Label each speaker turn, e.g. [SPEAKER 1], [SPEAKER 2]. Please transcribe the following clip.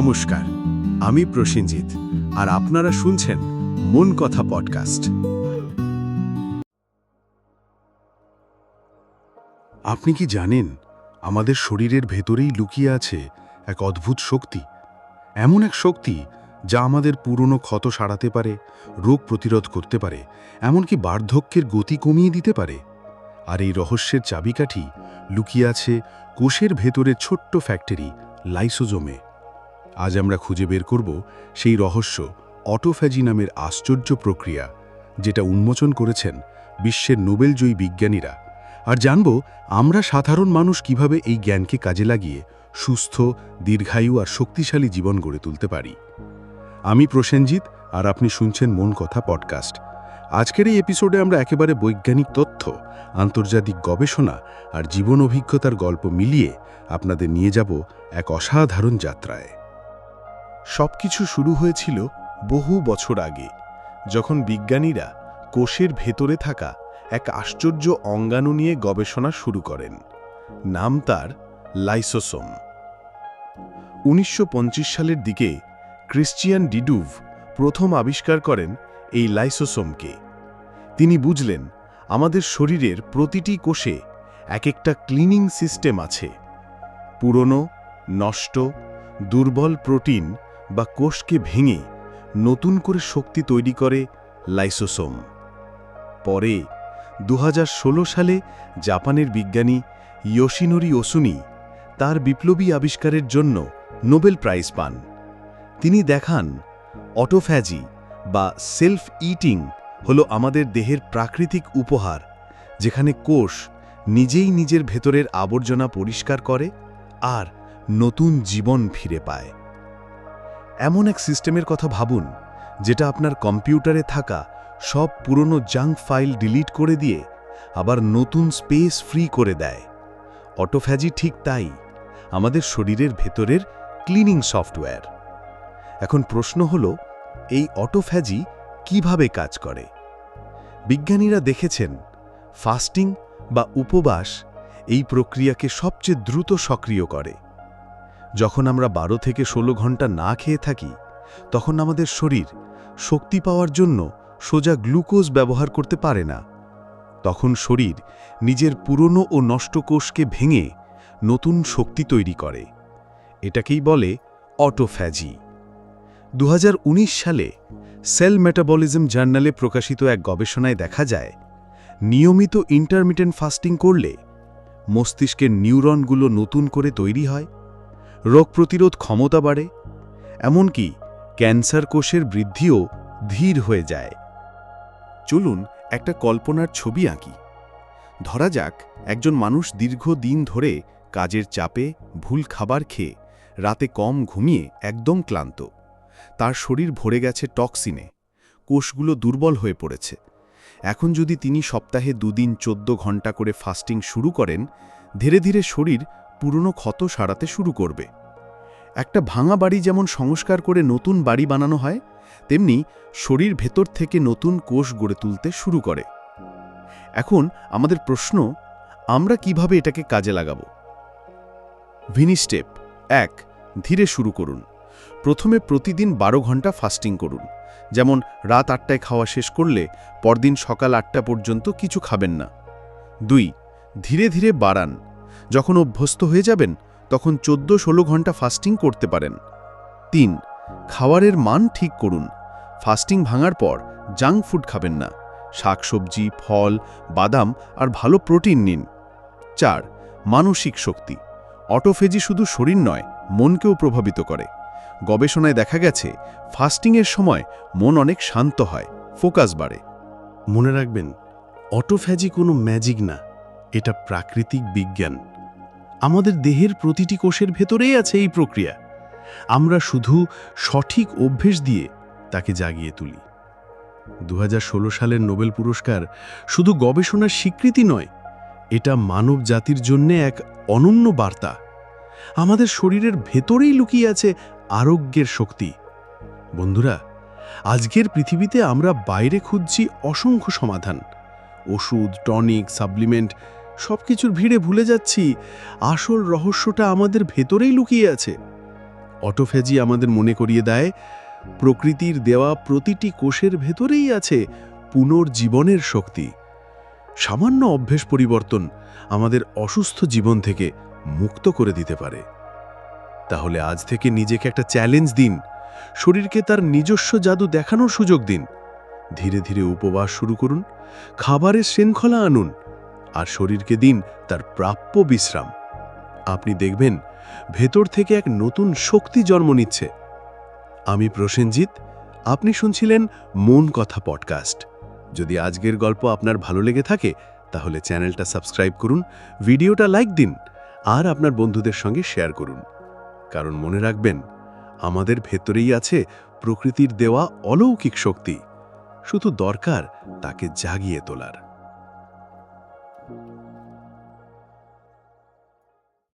[SPEAKER 1] নমস্কার, আমি প্রসেনজিৎ, আর আপনারা শুনছেন মন কথা পডকাস্ট। আপনি কি জানেন, আমাদের শরীরের ভেতরেই লুকিয়ে আছে এক অদ্ভুত শক্তি? এমন এক শক্তি যা আমাদের পুরনো ক্ষত সারাতে পারে, রোগ প্রতিরোধ করতে পারে, এমনকি বার্ধক্যের গতি কমিয়ে দিতে পারে। আর এই রহস্যের চাবিকাঠি লুকিয়ে আছে কোষের ভেতরে ছোট্ট ফ্যাক্টরি, লাইসোজোমে। আজ আমরা খুঁজে বের করব সেই রহস্য অটোফ্যাজি নামের আশ্চর্য প্রক্রিয়া, যেটা উন্মোচন করেছেন বিশ্বের নোবেলজয়ী বিজ্ঞানীরা। আর জানব আমরা সাধারণ মানুষ কীভাবে এই জ্ঞানকে কাজে লাগিয়ে সুস্থ, দীর্ঘায়ু আর শক্তিশালী জীবন গড়ে তুলতে পারি। আমি প্রসেনজিৎ, আর আপনি শুনছেন মন কথা পডকাস্ট। আজকের এই এপিসোডে আমরা একেবারে বৈজ্ঞানিক তথ্য, আন্তর্জাতিক গবেষণা আর জীবন অভিজ্ঞতার গল্প মিলিয়ে আপনাদের নিয়ে যাব এক অসাধারণ যাত্রায়। সবকিছু শুরু হয়েছিল বহু বছর আগে, যখন বিজ্ঞানীরা কোষের ভেতরে থাকা এক আশ্চর্য অঙ্গাণু নিয়ে গবেষণা শুরু করেন। নাম তার লাইসোসোম। উনিশশো সালের দিকে ক্রিশ্চিয়ান ডিডুভ প্রথম আবিষ্কার করেন এই লাইসোসোমকে। তিনি বুঝলেন, আমাদের শরীরের প্রতিটি কোষে এক একটা ক্লিনিং সিস্টেম আছে। পুরনো, নষ্ট, দুর্বল প্রোটিন বা কোষকে ভেঙে নতুন করে শক্তি তৈরি করে লাইসোসোম। পরে দু হাজার ষোলো সালে জাপানের বিজ্ঞানী ইয়োশিনোরি ওসুনি তার বিপ্লবী আবিষ্কারের জন্য নোবেল প্রাইজ পান। তিনি দেখান, অটোফ্যাজি বা সেলফ ইটিং হল আমাদের দেহের প্রাকৃতিক উপহার, যেখানে কোষ নিজেই নিজের ভেতরের আবর্জনা পরিষ্কার করে আর নতুন জীবন ফিরে পায়। এমন এক সিস্টেমের কথা ভাবুন, যেটা আপনার কম্পিউটারে থাকা সব পুরনো জাঙ্ক ফাইল ডিলিট করে দিয়ে আবার নতুন স্পেস ফ্রি করে দেয়। অটোফ্যাজি ঠিক তাই, আমাদের শরীরের ভেতরের ক্লিনিং সফটওয়্যার। এখন প্রশ্ন হল, এই অটোফ্যাজি কীভাবে কাজ করে? বিজ্ঞানীরা দেখেছেন, ফাস্টিং বা উপবাস এই প্রক্রিয়াকে সবচেয়ে দ্রুত সক্রিয় করে। যখন আমরা বারো থেকে ১৬ ঘণ্টা না খেয়ে থাকি, তখন আমাদের শরীর শক্তি পাওয়ার জন্য সোজা গ্লুকোজ ব্যবহার করতে পারে না। তখন শরীর নিজের পুরনো ও নষ্ট কোষকে ভেঙে নতুন শক্তি তৈরি করে। এটাকেই বলে অটোফ্যাজি। দু হাজার উনিশ সালে সেল মেটাবলিজম জার্নালে প্রকাশিত এক গবেষণায় দেখা যায়, নিয়মিত ইন্টারমিটেন্ট ফাস্টিং করলে মস্তিষ্কের নিউরনগুলো নতুন করে তৈরি হয় রোগ প্রতিরোধ ক্ষমতা বাড়ে, এমনকি ক্যান্সার কোষের বৃদ্ধিও ধীর হয়ে যায়। চলুন একটা কল্পনার ছবি আঁকি। ধরা যাক, একজন মানুষ দীর্ঘ দিন ধরে কাজের চাপে, ভুল খাবার খেয়ে, রাতে কম ঘুমিয়ে একদম ক্লান্ত। তার শরীর ভরে গেছে টক্সিনে। কোষগুলো দুর্বল হয়ে পড়েছে। এখন যদি তিনি সপ্তাহে দুদিন চোদ্দ ঘণ্টা করে ফাস্টিং শুরু করেন, ধীরে ধীরে শরীর পুরনো ক্ষত সারাতে শুরু করবে। একটা ভাঙা বাড়ি যেমন সংস্কার করে নতুন বাড়ি বানানো হয়, তেমনি শরীর ভেতর থেকে নতুন কোষ গড়ে তুলতে শুরু করে। এখন আমাদের প্রশ্ন, আমরা কীভাবে এটাকে কাজে লাগাবো? ভিনি স্টেপ, এক, ধীরে শুরু করুন। প্রথমে প্রতিদিন বারো ঘণ্টা ফাস্টিং করুন। যেমন রাত আটটায় খাওয়া শেষ করলে পরদিন সকাল আটটা পর্যন্ত কিছু খাবেন না। দুই, ধীরে ধীরে বাড়ান। যখন অভ্যস্ত হয়ে যাবেন, তখন চোদ্দ ষোলো ঘণ্টা ফাস্টিং করতে পারেন। তিন, খাবারের মান ঠিক করুন। ফাস্টিং ভাঙার পর জাঙ্ক ফুড খাবেন না। শাকসবজি, ফল, বাদাম আর ভালো প্রোটিন নিন। চার, মানসিক শক্তি। অটোফেজি শুধু শরীর নয়, মনকেও প্রভাবিত করে। গবেষণায় দেখা গেছে ফাস্টিংয়ের সময় মন অনেক শান্ত হয় ফোকাস বাড়ে।
[SPEAKER 2] মনে রাখবেন অটোফ্যাজি কোনো ম্যাজিক না। এটা প্রাকৃতিক বিজ্ঞান। আমাদের দেহের প্রতিটি কোষের ভেতরেই আছে এই প্রক্রিয়া। আমরা শুধু সঠিক অভ্যেস দিয়ে তাকে জাগিয়ে তুলি। দুহাজার ষোলো সালের নোবেল পুরস্কার শুধু গবেষণার স্বীকৃতি নয়, এটা মানব জাতির জন্যে এক অনন্য বার্তা। আমাদের শরীরের ভেতরেই লুকিয়ে আছে আরোগ্যের শক্তি। বন্ধুরা, আজকের পৃথিবীতে আমরা বাইরে খুঁজছি অসংখ্য সমাধান। ওষুধ, টনিক, সাপ্লিমেন্ট সব কিছুর ভিড়ে ভুলে যাচ্ছি। আসল রহস্যটা আমাদের ভেতরেই লুকিয়ে আছে। অটোফ্যাজি আমাদের মনে করিয়ে দেয়, প্রকৃতির দেওয়া প্রতিটি কোষের ভেতরেই আছে পুনর্জীবনের শক্তি। সামান্য অভ্যেস পরিবর্তন আমাদের অসুস্থ জীবন থেকে মুক্ত করে দিতে পারে। তাহলে আজ থেকে নিজেকে একটা চ্যালেঞ্জ দিন। শরীরকে তার নিজস্ব জাদু দেখানোর সুযোগ দিন। ধীরে ধীরে উপবাস শুরু করুন। খাবারের শৃঙ্খলা আনুন। আর শরীরকে দিন তার প্রাপ্য বিশ্রাম। আপনি দেখবেন, ভেতর থেকে এক নতুন শক্তি জন্ম নিচ্ছে। আমি প্রসেনজিৎ, আপনি শুনছিলেন মন কথা পডকাস্ট। যদি আজকের গল্প আপনার ভালো লেগে থাকে, তাহলে চ্যানেলটা সাবস্ক্রাইব করুন, ভিডিওটা লাইক দিন, আর আপনার বন্ধুদের সঙ্গে শেয়ার করুন। কারণ মনে রাখবেন, আমাদের ভেতরেই আছে প্রকৃতির দেওয়া অলৌকিক শক্তি। শুধু দরকার তাকে জাগিয়ে তোলার।